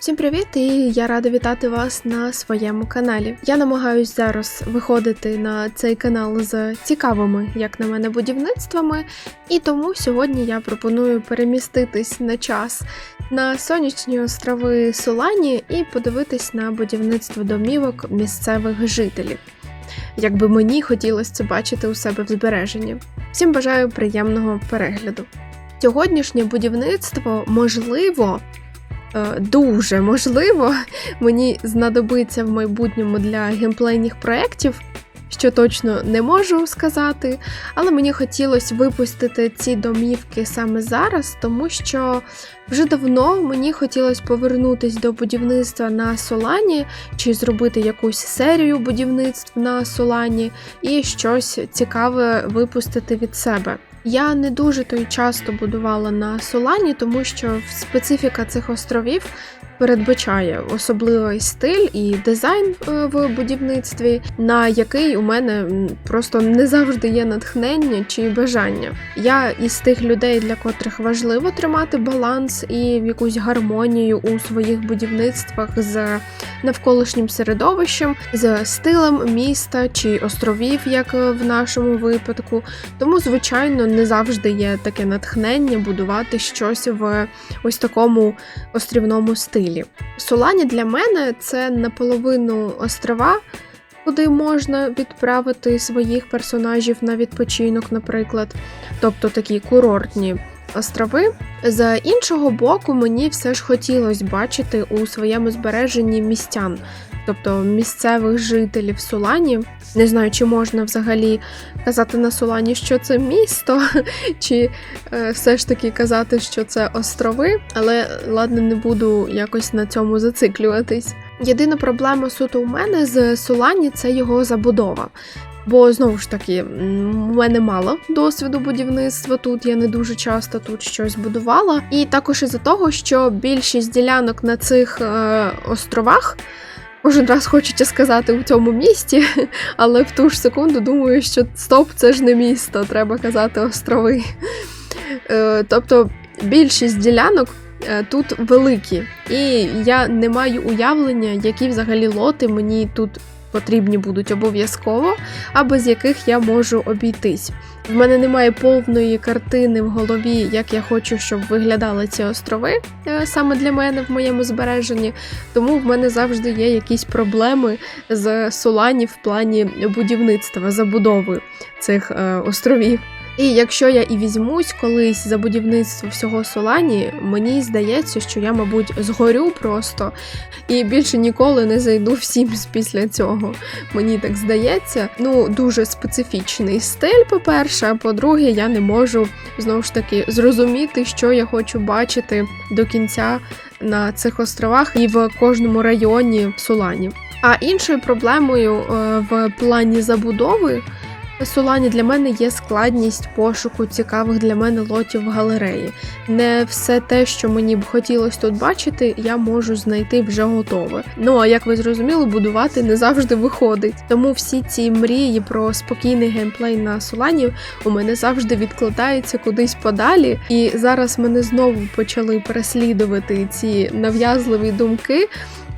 Всім привіт! І я рада вітати вас на своєму каналі. Я намагаюсь зараз виходити на цей канал з цікавими, як на мене, будівництвами, і тому сьогодні я пропоную переміститись на час на сонячні острови Солані і подивитись на будівництво домівок місцевих жителів. Якби мені хотілося це бачити у себе в збереженні. Всім бажаю приємного перегляду. Сьогоднішнє будівництво можливо дуже можливо, мені знадобиться в майбутньому для геймплейних проєктів, що точно не можу сказати, але мені хотілося випустити ці домівки саме зараз, тому що вже давно мені хотілося повернутися до будівництва на Солані, чи зробити якусь серію будівництв на Солані і щось цікаве випустити від себе. Я не дуже то й часто будувала на Солані, тому що специфіка цих островів передбачає особливий стиль і дизайн е, в будівництві, на який у мене просто не завжди є натхнення чи бажання. Я із тих людей, для котрих важливо тримати баланс і якусь гармонію у своїх будівництвах з навколишнім середовищем, з стилем міста чи островів, як в нашому випадку. Тому, звичайно, не завжди є таке натхнення будувати щось в ось такому острівному стилі. Солані для мене це наполовину острова. Куди можна відправити своїх персонажів на відпочинок, наприклад, тобто такі курортні острови. З іншого боку, мені все ж хотілося бачити у своєму збереженні містян, тобто місцевих жителів Солані. Не знаю, чи можна взагалі казати на Солані, що це місто, чи е, все ж таки казати, що це острови, але ладно, не буду якось на цьому зациклюватись. Єдина проблема суто у мене з Солані це його забудова. Бо знову ж таки, у мене мало досвіду будівництва тут, я не дуже часто тут щось будувала. І також із-за того, що більшість ділянок на цих е, островах. Кожен раз хочеться сказати у цьому місті, але в ту ж секунду думаю, що стоп, це ж не місто, треба казати острови. Е, тобто більшість ділянок е, тут великі, і я не маю уявлення, які взагалі лоти мені тут потрібні будуть обов'язково, а без яких я можу обійтись. В мене немає повної картини в голові, як я хочу, щоб виглядали ці острови е, саме для мене в моєму збереженні. Тому в мене завжди є якісь проблеми з Солані в плані будівництва, забудови цих е, островів. І якщо я і візьмусь колись за будівництво всього Солані, мені здається, що я, мабуть, згорю просто і більше ніколи не зайду в Sims після цього. Мені так здається. Ну, дуже специфічний стиль, по-перше, а по-друге, я не можу знову ж таки зрозуміти, що я хочу бачити до кінця на цих островах і в кожному районі Солані. А іншою проблемою е, в плані забудови. Солані для мене є складність пошуку цікавих для мене лотів в галереї. Не все те, що мені б хотілося тут бачити, я можу знайти вже готове. Ну а як ви зрозуміли, будувати не завжди виходить. Тому всі ці мрії про спокійний геймплей на Солані у мене завжди відкладаються кудись подалі. І зараз мене знову почали переслідувати ці нав'язливі думки.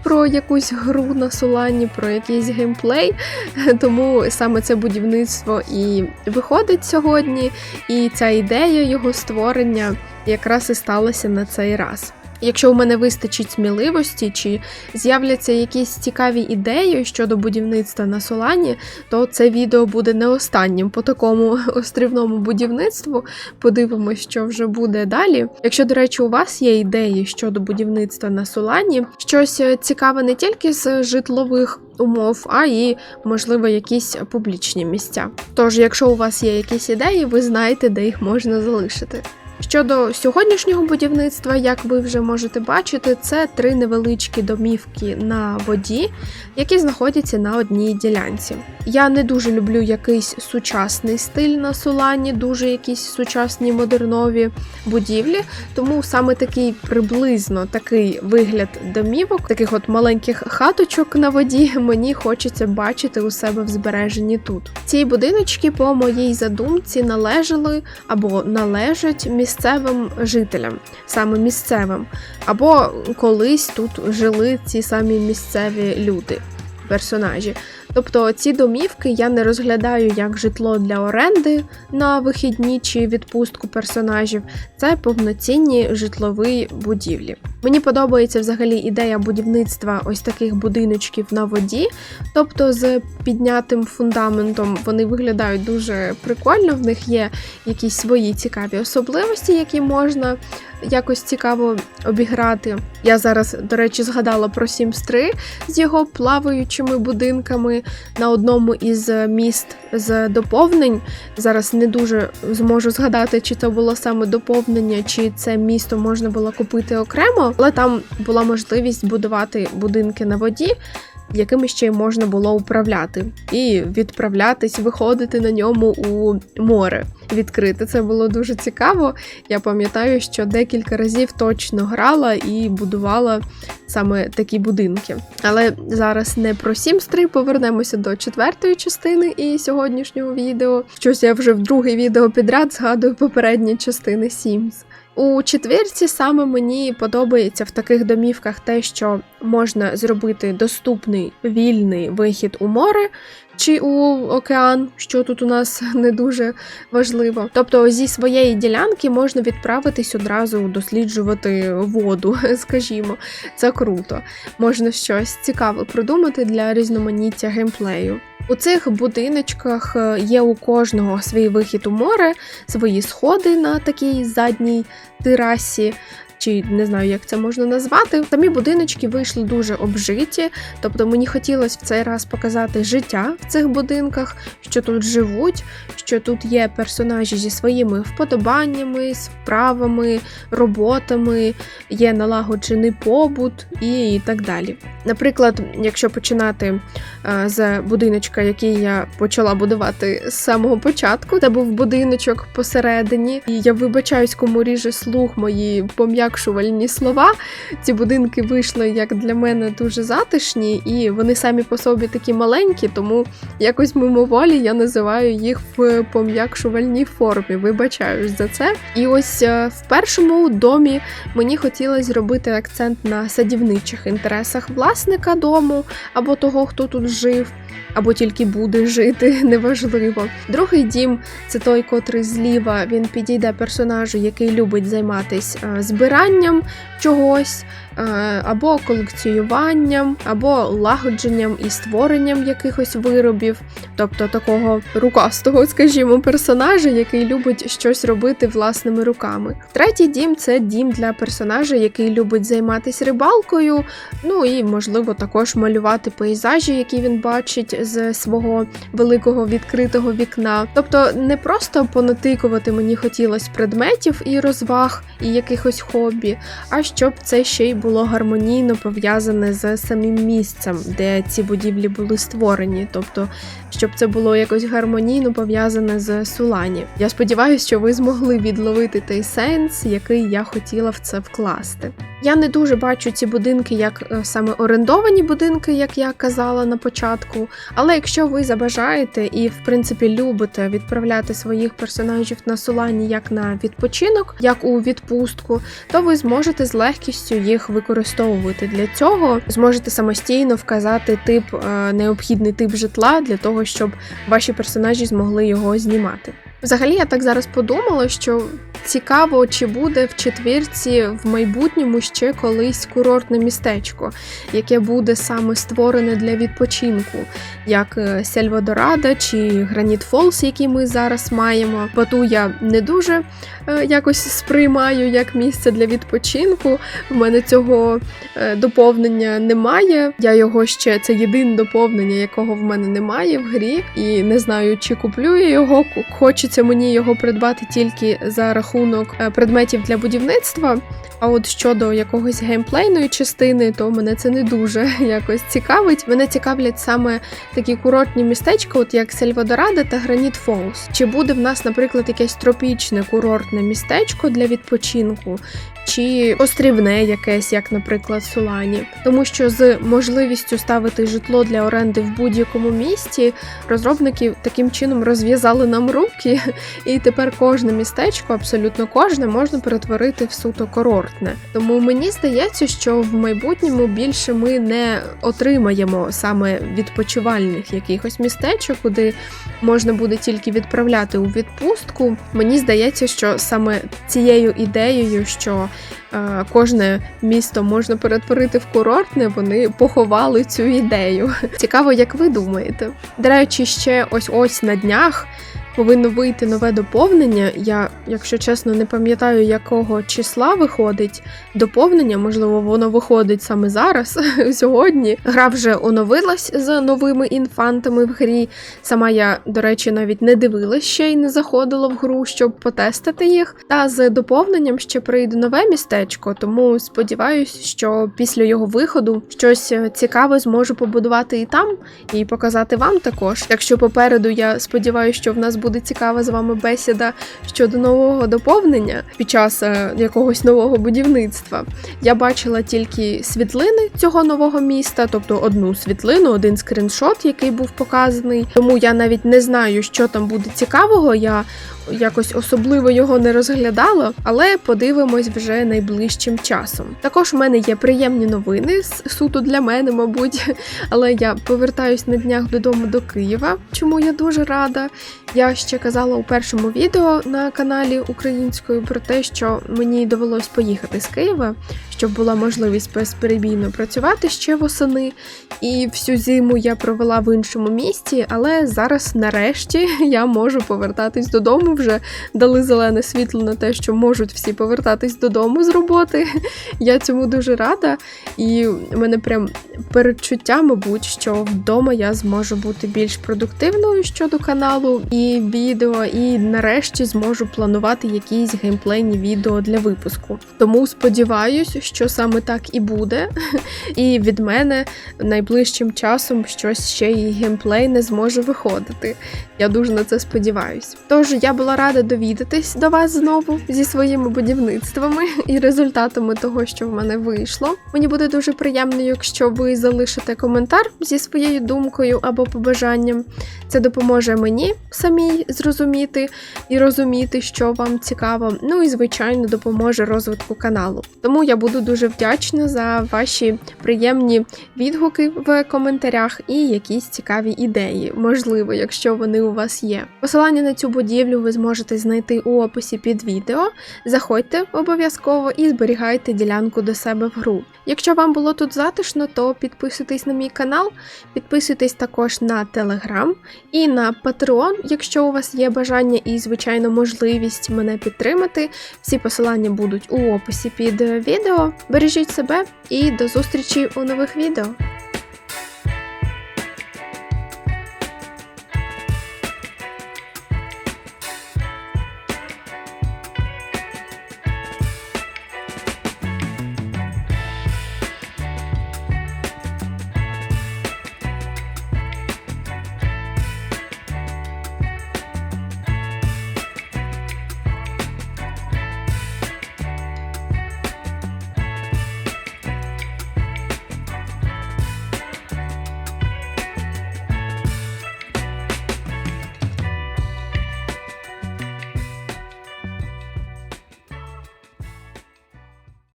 Про якусь гру на Солані, про якийсь геймплей, тому саме це будівництво і виходить сьогодні, і ця ідея його створення якраз і сталася на цей раз. Якщо у мене вистачить сміливості, чи з'являться якісь цікаві ідеї щодо будівництва на Солані, то це відео буде не останнім по такому острівному будівництву. Подивимось, що вже буде далі. Якщо, до речі, у вас є ідеї щодо будівництва на Солані, щось е, цікаве не тільки з житлових умов, а і, можливо, якісь публічні місця. Тож, якщо у вас є якісь ідеї, ви знаєте, де їх можна залишити. Щодо сьогоднішнього будівництва, як ви вже можете бачити, це три невеличкі домівки на воді, які знаходяться на одній ділянці. Я не дуже люблю якийсь сучасний стиль на Солані, дуже якісь сучасні модернові будівлі, тому саме такий приблизно такий вигляд домівок, таких от маленьких хаточок на воді, мені хочеться бачити у себе в збереженні тут. Ці будиночки, по моїй задумці, належали або належать місцевим місцевим жителям, саме місцевим, або колись тут жили ці самі місцеві люди, персонажі. Тобто ці домівки я не розглядаю як житло для оренди на вихідні чи відпустку персонажів. Це повноцінні житлові будівлі. Мені подобається взагалі ідея будівництва ось таких будиночків на воді, тобто з піднятим фундаментом вони виглядають дуже прикольно. В них є якісь свої цікаві особливості, які можна якось цікаво обіграти. Я зараз, до речі, згадала про Sims 3 з його плаваючими будинками на одному із міст з доповнень. Зараз не дуже зможу згадати, чи це було саме доповнення, чи це місто можна було купити окремо, але там була можливість будувати будинки на воді. Якими ще можна було управляти і відправлятись, виходити на ньому у море відкрите. Це було дуже цікаво. Я пам'ятаю, що декілька разів точно грала і будувала саме такі будинки. Але зараз не про Sims 3, повернемося до четвертої частини і сьогоднішнього відео. Щось я вже в друге відео підряд згадую попередні частини Sims. У четвірці саме мені подобається в таких домівках те, що можна зробити доступний вільний вихід у море чи у океан, що тут у нас не дуже важливо. Тобто зі своєї ділянки можна відправитись одразу досліджувати воду, скажімо, це круто. Можна щось цікаве придумати для різноманіття геймплею. У цих будиночках е, є у кожного свій вихід у море, свої сходи на такій задній терасі. Чи не знаю, як це можна назвати. Самі будиночки вийшли дуже обжиті, тобто мені хотілося в цей раз показати життя в цих будинках, що тут живуть, що тут є персонажі зі своїми вподобаннями, справами, роботами, є налагоджений побут і так далі. Наприклад, якщо починати е, з будиночка, який я почала будувати з самого початку, це був будиночок посередині, і я вибачаюсь, кому ріже слух мої пом'якшувальні слова. Ці будинки вийшли як для мене дуже затишні, і вони самі по собі такі маленькі, тому якось мимоволі я називаю їх в пом'якшувальній формі. Вибачаюсь за це. І ось е, в першому домі мені хотілося зробити акцент на садівничих інтересах власника дому або того, хто тут жив, або тільки буде жити, неважливо. Другий дім це той, котрий зліва він підійде персонажу, який любить займатися е, збиранням чогось, е, або колекціюванням, або лагодженням і створенням якихось виробів, тобто такого рукастого, скажімо, персонажа, який любить щось робити власними руками. Третій дім це дім для персонажа, який любить займатися рибалкою, ну і, можливо, також малювати пейзажі, які він бачить з свого великого відкритого вікна. Тобто не просто понатикувати мені хотілося предметів і розваг, і якихось хобі, а щоб це ще й було гармонійно пов'язане з самим місцем, де ці будівлі були створені. Тобто, щоб це було якось гармонійно пов'язане з Сулані. Я сподіваюся, що ви змогли відловити той сенс, який я хотіла в це вкласти. Я не дуже бачу ці будинки як е, саме орендовані будинки, як я казала на початку. Але якщо ви забажаєте і, в принципі, любите відправляти своїх персонажів на солані як на відпочинок, як у відпустку, то ви зможете з легкістю їх використовувати для цього. Зможете самостійно вказати тип, е, необхідний тип житла для того, щоб ваші персонажі змогли його знімати. Взагалі, я так зараз подумала, що цікаво, чи буде в четвірці в майбутньому ще колись курортне містечко, яке буде саме створене для відпочинку, як е, Сельвадорада чи Граніт Фолс, які ми зараз маємо. Бату я не дуже е, якось сприймаю як місце для відпочинку. В мене цього е, доповнення немає. Я його ще це єдине доповнення, якого в мене немає в грі, і не знаю, чи куплю я його. Хочеться мені його придбати тільки за рахунок е, предметів для будівництва. А от щодо якогось геймплейної частини, то мене це не дуже якось цікавить. Мене цікавлять саме такі курортні містечка, от як Сельвадорада та Граніт Фолс. Чи буде в нас, наприклад, якесь тропічне курортне містечко для відпочинку, чи острівне якесь, як, наприклад, Сулані, тому що з можливістю ставити житло для оренди в будь-якому місті розробники таким чином розв'язали нам руки, і тепер кожне містечко, абсолютно кожне, можна перетворити в суто курортне. Тому мені здається, що в майбутньому більше ми не отримаємо саме відпочивальних якихось містечок, куди можна буде тільки відправляти у відпустку. Мені здається, що саме цією ідеєю, що е, кожне місто можна перетворити в курортне, вони поховали цю ідею. Цікаво, як ви думаєте. До речі, ще ось ось на днях. Повинно вийти нове доповнення. Я, якщо чесно, не пам'ятаю, якого числа виходить доповнення. Можливо, воно виходить саме зараз, сьогодні. Гра вже оновилась з новими інфантами в грі. Сама я, до речі, навіть не дивилась ще й не заходила в гру, щоб потестити їх. Та з доповненням ще прийде нове містечко, тому сподіваюсь, що після його виходу щось цікаве зможу побудувати і там, і показати вам також. Якщо попереду я сподіваюся, що в нас буде цікава з вами бесіда щодо нового доповнення під час е, якогось нового будівництва. Я бачила тільки світлини цього нового міста, тобто одну світлину, один скріншот, який був показаний. Тому я навіть не знаю, що там буде цікавого. Я якось особливо його не розглядала, але подивимось вже найближчим часом. Також в мене є приємні новини с- суто для мене, мабуть. Але я повертаюсь на днях додому до Києва, чому я дуже рада. Я ще казала у першому відео на каналі українською про те, що мені довелось поїхати з Києва, щоб була можливість безперебійно працювати ще восени. І всю зиму я провела в іншому місті, але зараз, нарешті, я можу повертатись додому. Вже дали зелене світло на те, що можуть всі повертатись додому з роботи. Я цьому дуже рада, і в мене прям передчуття, мабуть, що вдома я зможу бути більш продуктивною щодо каналу і відео, і нарешті зможу планувати якісь геймплейні відео для випуску. Тому сподіваюся, що саме так і буде. І від мене найближчим часом щось ще і геймплей не зможе виходити. Я дуже на це сподіваюсь. Тож я була рада довідатись до вас знову зі своїми будівництвами і результатами того, що в мене вийшло. Мені буде дуже приємно, якщо ви залишите коментар зі своєю думкою або побажанням. Це допоможе мені самій зрозуміти і розуміти, що вам цікаво. Ну і звичайно допоможе розвитку каналу. Тому я буду дуже вдячна за ваші приємні відгуки в коментарях і якісь цікаві ідеї, можливо, якщо вони у вас є. Посилання на цю будівлю ви зможете знайти у описі під відео. Заходьте обов'язково і зберігайте ділянку до себе в гру. Якщо вам було тут затишно, то підписуйтесь на мій канал, підписуйтесь також на Telegram і на Patreon, у вас є бажання і, звичайно, можливість мене підтримати. Всі посилання будуть у описі під відео. Бережіть себе і до зустрічі у нових відео.